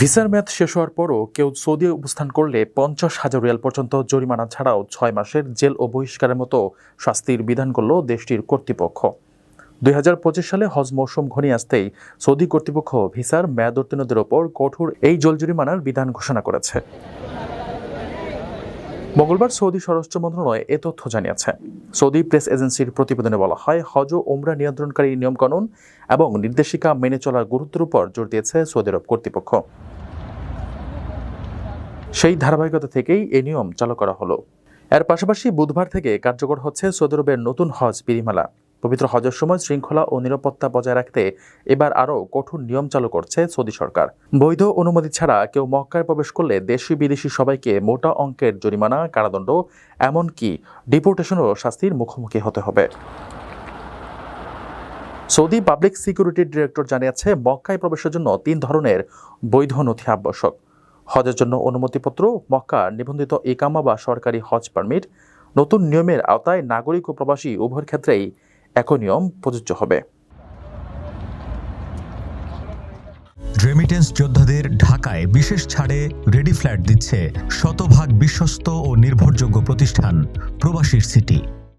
ভিসার মেয়াদ শেষ হওয়ার পরও কেউ সৌদি অবস্থান করলে পঞ্চাশ হাজার রিয়াল পর্যন্ত জরিমানা ছাড়াও ছয় মাসের জেল ও বহিষ্কারের মতো শাস্তির বিধান করল দেশটির কর্তৃপক্ষ। দুই হাজার পঁচিশ সালে হজ মৌসুম ঘনিয়ে আসতেই সৌদি কর্তৃপক্ষ ভিসার মেয়াদ উত্তীর্ণদের ওপর কঠোর এই জল জরিমানার বিধান ঘোষণা করেছে। মঙ্গলবার সৌদি স্বরাষ্ট্র মন্ত্রণালয় এ তথ্য জানিয়েছে। সৌদি প্রেস এজেন্সির প্রতিবেদনে বলা হয়, হজ ও ওমরা নিয়ন্ত্রণকারী নিয়মকানুন এবং নির্দেশিকা মেনে চলার গুরুত্বের উপর জোর দিয়েছে সৌদি আরব কর্তৃপক্ষ। সেই ধারাবাহিকতা থেকেই এ নিয়ম চালু করা হলো। এর পাশাপাশি বুধবার থেকে কার্যকর হচ্ছে সৌদি আরবের নতুন হজ বিধিমালা। পবিত্র হজের সময় শৃঙ্খলা ও নিরাপত্তা বজায় রাখতে এবার আরও কঠোর নিয়ম চালু করছে সৌদি সরকার। বৈধ অনুমতি ছাড়া কেউ মক্কায় প্রবেশ করলে দেশি বিদেশি সবাইকে মোটা অঙ্কের জরিমানা, কারাদণ্ড, এমনকি ডিপোর্টেশনও শাস্তির মুখোমুখি হতে হবে। সৌদি পাবলিক সিকিউরিটি ডিরেক্টর জানিয়েছে, মক্কায় প্রবেশের জন্য তিন ধরনের বৈধ নথি আবশ্যক। হজের জন্য অনুমতিপত্র, মক্কা নিবন্ধিত ইকামা বা সরকারি হজ পারমিট, নতুন নিয়মের আওতায় নাগরিক ও প্রবাসী উভয়ের ক্ষেত্রেই একই নিয়ম প্রযোজ্য হবে। রেমিটেন্স যোদ্ধাদের ঢাকায় বিশেষ ছাড়ে রেডি ফ্ল্যাট দিচ্ছে শতভাগ বিশ্বস্ত ও নির্ভরযোগ্য প্রতিষ্ঠান প্রবাসীর সিটি